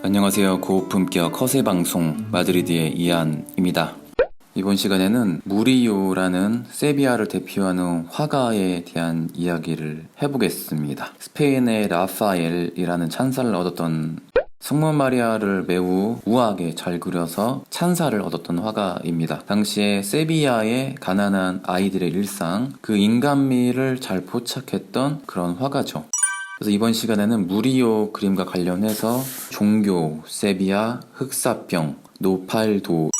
안녕하세요. 고품격 허세 방송 마드리드의 이안입니다. 이번 시간에는 무리오라는 세비야를 대표하는 화가에 대한 이야기를 해보겠습니다. 스페인의 라파엘이라는 찬사를 얻었던 성모 마리아를 매우 우아하게 잘 그려서 찬사를 얻었던 화가입니다. 당시에 세비야의 가난한 아이들의 일상, 그 인간미를 잘 포착했던 그런 화가죠. 그래서 이번 시간에는 무리오 그림과 관련해서 종교, 세비야, 흑사병, 노팔도,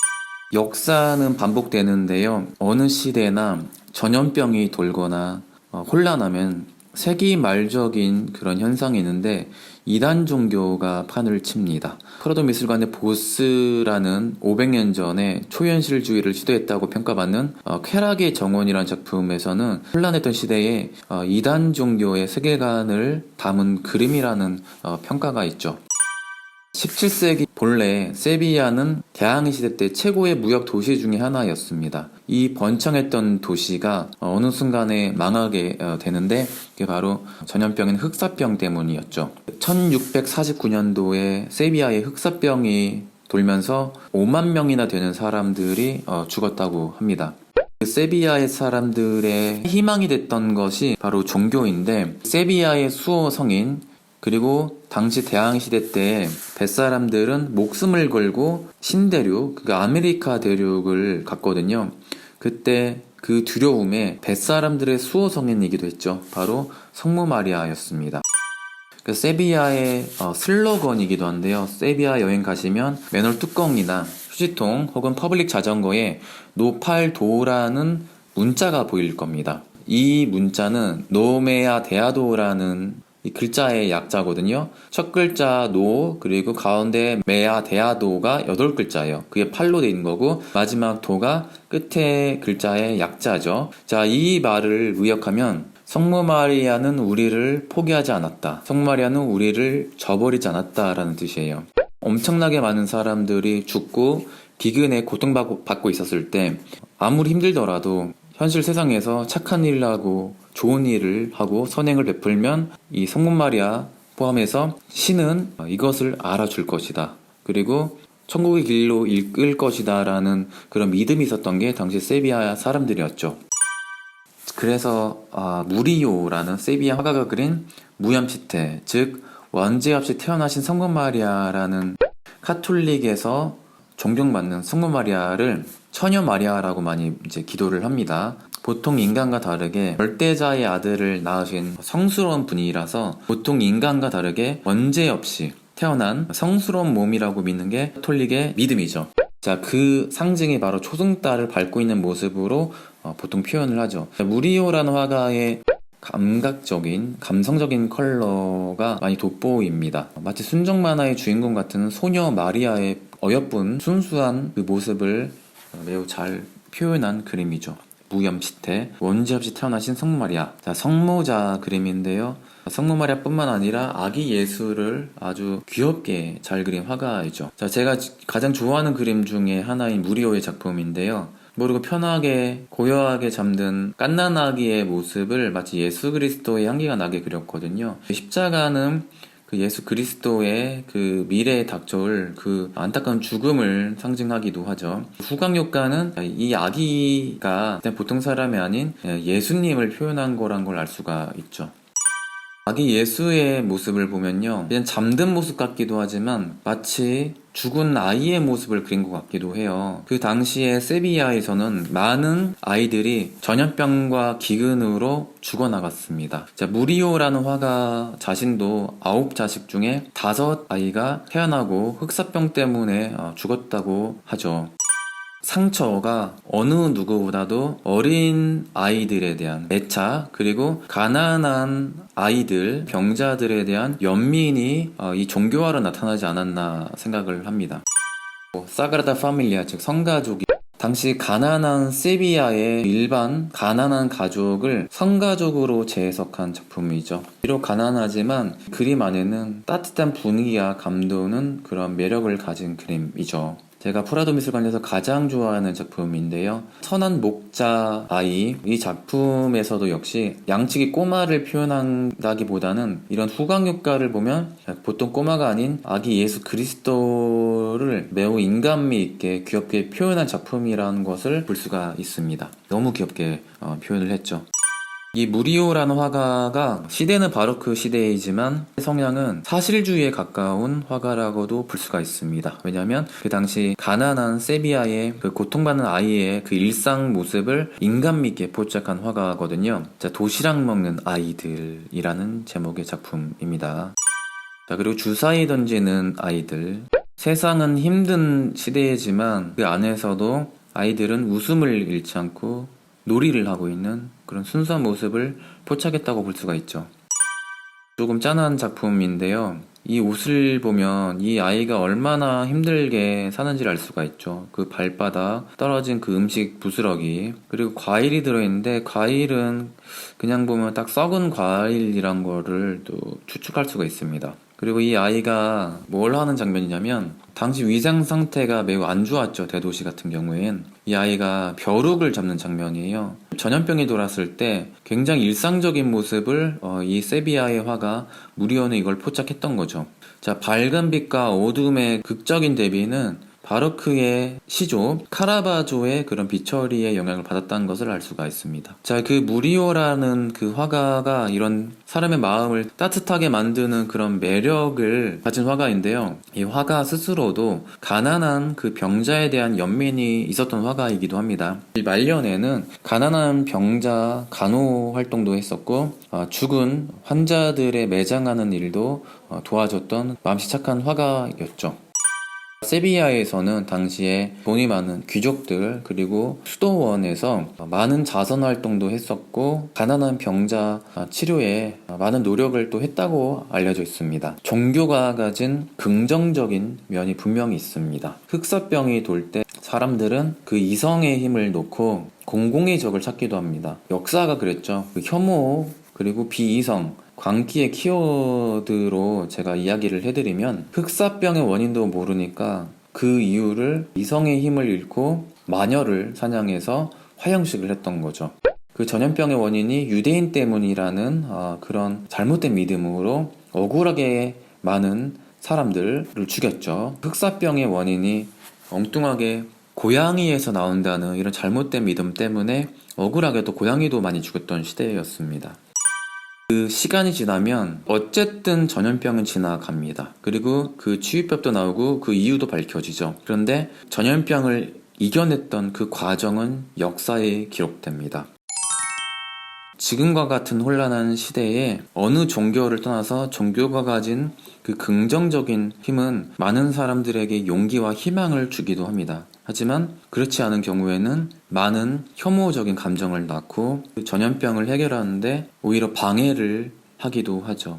역사는 반복되는데요. 어느 시대나 전염병이 돌거나 어, 혼란하면 세기 말적인 그런 현상이 있는데 이단 종교가 판을 칩니다. 프라도 미술관의 보스라는 500년 전에 초현실주의를 시도했다고 평가받는 어, 쾌락의 정원이라는 작품에서는 혼란했던 시대에 어, 이단 종교의 세계관을 담은 그림이라는 어, 평가가 있죠. 17세기 본래 세비야는 대항해 시대 때 최고의 무역 도시 중의 하나였습니다. 이 번창했던 도시가 어느 순간에 망하게 어, 되는데 그게 바로 전염병인 흑사병 때문이었죠. 1649년도에 세비야의 흑사병이 돌면서 5만 명이나 되는 사람들이 어, 죽었다고 합니다. 그 세비야의 사람들의 희망이 됐던 것이 바로 종교인데 세비야의 수호 성인 그리고 당시 대항 시대 때 뱃사람들은 목숨을 걸고 신대륙, 그 아메리카 대륙을 갔거든요. 그때 그 두려움에 뱃사람들의 수호 성인이기도 했죠. 바로 성모 마리아였습니다. 그 세비야의 어, 슬로건이기도 한데요. 세비야 여행 가시면 맨홀 뚜껑이나 휴지통 혹은 퍼블릭 자전거에 노팔도라는 문자가 보일 겁니다. 이 문자는 노메아 데아도라는 이 글자의 약자거든요. 첫 글자 노 그리고 가운데 메아 데아도가 여덟 글자예요. 그게 팔로 돼 있는 거고 마지막 도가 끝에 글자의 약자죠. 자, 이 말을 의역하면 성모 마리아는 우리를 포기하지 않았다. 성모 마리아는 우리를 저버리지 않았다라는 뜻이에요. 엄청나게 많은 사람들이 죽고 기근에 고통받고 있었을 때 아무리 힘들더라도 현실 세상에서 착한 일을 하고 좋은 일을 하고 선행을 베풀면 이 성문 마리아 포함해서 신은 이것을 알아줄 것이다. 그리고 천국의 길로 이끌 것이다 라는 그런 믿음이 있었던 게 당시 세비야 사람들이었죠. 그래서 아, 무리오라는 세비야 화가가 그린 무염치태, 즉 원죄 없이 태어나신 성문 마리아라는 카톨릭에서 존경받는 성문 마리아를 처녀 마리아라고 많이 이제 기도를 합니다. 보통 인간과 다르게 절대자의 아들을 낳으신 성스러운 분이라서 보통 인간과 다르게 원죄 없이 태어난 성스러운 몸이라고 믿는 게 카톨릭의 믿음이죠. 자, 그 상징이 바로 초승달을 밟고 있는 모습으로 어, 보통 표현을 하죠. 무리오라는 화가의 감각적인, 감성적인 컬러가 많이 돋보입니다. 마치 순정 만화의 주인공 같은 소녀 마리아의 어여쁜 순수한 그 모습을 매우 잘 표현한 그림이죠. 무염치태, 원죄 없이 태어나신 성모 마리아. 자, 성모자 그림인데요. 성모 마리아뿐만 아니라 아기 예수를 아주 귀엽게 잘 그린 화가이죠. 자, 제가 가장 좋아하는 그림 중에 하나인 무리오의 작품인데요. 모르고 편하게 고요하게 잠든 깐난 아기의 모습을 마치 예수 그리스도의 향기가 나게 그렸거든요. 십자가는 그 예수 그리스도의 그 미래에 닥쳐올 그 안타까운 죽음을 상징하기도 하죠. 후광효과는 이 아기가 보통 사람이 아닌 예수님을 표현한 거란 걸 알 수가 있죠. 아기 예수의 모습을 보면요. 그냥 잠든 모습 같기도 하지만 마치 죽은 아이의 모습을 그린 것 같기도 해요. 그 당시에 세비야에서는 많은 아이들이 전염병과 기근으로 죽어나갔습니다. 자, 무리오라는 화가 자신도 아홉 자식 중에 다섯 아이가 태어나고 흑사병 때문에 어, 죽었다고 하죠. 상처가 어느 누구보다도 어린 아이들에 대한 애착 그리고 가난한 아이들 병자들에 대한 연민이 어, 이 종교화로 나타나지 않았나 생각을 합니다. 사그라다 파밀리아 즉 성가족이 당시 가난한 세비야의 일반 가난한 가족을 성가족으로 재해석한 작품이죠. 비록 가난하지만 그림 안에는 따뜻한 분위기와 감도는 그런 매력을 가진 그림이죠. 제가 프라도 미술관에서 가장 좋아하는 작품인데요. 선한 목자 아이 이 작품에서도 역시 양치기 꼬마를 표현한다기보다는 이런 후광 효과를 보면 보통 꼬마가 아닌 아기 예수 그리스도를 매우 인간미 있게 귀엽게 표현한 작품이라는 것을 볼 수가 있습니다. 너무 귀엽게 어, 표현을 했죠. 이 무리오라는 화가가 시대는 바로크 시대이지만 성향은 사실주의에 가까운 화가라고도 볼 수가 있습니다. 왜냐하면 그 당시 가난한 세비야의 그 고통받는 아이의 그 일상 모습을 인간미 있게 포착한 화가거든요. 자, 도시락 먹는 아이들이라는 제목의 작품입니다. 자, 그리고 주사위 던지는 아이들. 세상은 힘든 시대이지만 그 안에서도 아이들은 웃음을 잃지 않고 놀이를 하고 있는 그런 순수한 모습을 포착했다고 볼 수가 있죠. 조금 짠한 작품인데요. 이 옷을 보면 이 아이가 얼마나 힘들게 사는지를 알 수가 있죠. 그 발바닥, 떨어진 그 음식 부스러기, 그리고 과일이 들어있는데 과일은 그냥 보면 딱 썩은 과일이란 거를 또 추측할 수가 있습니다. 그리고 이 아이가 뭘 하는 장면이냐면 당시 위장 상태가 매우 안 좋았죠 대도시 같은 경우엔. 이 아이가 벼룩을 잡는 장면이에요. 전염병이 돌았을 때 굉장히 일상적인 모습을 어, 이 세비야의 화가 무리오는 이걸 포착했던 거죠. 자 밝은 빛과 어둠의 극적인 대비는 바로크의 시조 카라바조의 그런 비처리의 영향을 받았다는 것을 알 수가 있습니다. 자, 그 무리오라는 그 화가가 이런 사람의 마음을 따뜻하게 만드는 그런 매력을 가진 화가인데요. 이 화가 스스로도 가난한 그 병자에 대한 연민이 있었던 화가이기도 합니다. 이 말년에는 가난한 병자 간호 활동도 했었고 어, 죽은 환자들의 매장하는 일도 어, 도와줬던 마음씨 착한 화가였죠. 세비야에서는 당시에 돈이 많은 귀족들 그리고 수도원에서 많은 자선 활동도 했었고 가난한 병자 치료에 많은 노력을 또 했다고 알려져 있습니다. 종교가 가진 긍정적인 면이 분명히 있습니다. 흑사병이 돌 때 사람들은 그 이성의 힘을 놓고 공공의 적을 찾기도 합니다. 역사가 그랬죠. 그 혐오 그리고 비이성 광기의 키워드로 제가 이야기를 해드리면 흑사병의 원인도 모르니까 그 이유를 이성의 힘을 잃고 마녀를 사냥해서 화형식을 했던 거죠. 그 전염병의 원인이 유대인 때문이라는 어, 그런 잘못된 믿음으로 억울하게 많은 사람들을 죽였죠. 흑사병의 원인이 엉뚱하게 고양이에서 나온다는 이런 잘못된 믿음 때문에 억울하게도 고양이도 많이 죽였던 시대였습니다. 그 시간이 지나면 어쨌든 전염병은 지나갑니다. 그리고 그 치유법도 나오고 그 이유도 밝혀지죠. 그런데 전염병을 이겨냈던 그 과정은 역사에 기록됩니다. 지금과 같은 혼란한 시대에 어느 종교를 떠나서 종교가 가진 그 긍정적인 힘은 많은 사람들에게 용기와 희망을 주기도 합니다. 하지만 그렇지 않은 경우에는 많은 혐오적인 감정을 낳고 그 전염병을 해결하는데 오히려 방해를 하기도 하죠.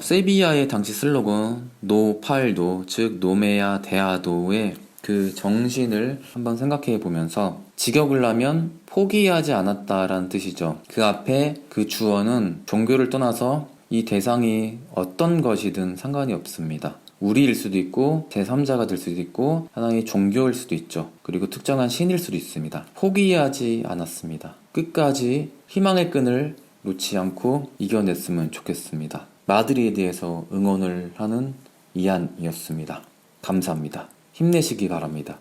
세비야의 당시 슬로건 노팔도 즉 노메야 데아도의 그 정신을 한번 생각해 보면서 직역을 하면 포기하지 않았다라는 뜻이죠. 그 앞에 그 주어는 종교를 떠나서 이 대상이 어떤 것이든 상관이 없습니다. 우리일 수도 있고 제3자가 될 수도 있고 하나의 종교일 수도 있죠. 그리고 특정한 신일 수도 있습니다. 포기하지 않았습니다. 끝까지 희망의 끈을 놓지 않고 이겨냈으면 좋겠습니다. 마드리드에서 응원을 하는 이안이었습니다. 감사합니다. 힘내시기 바랍니다.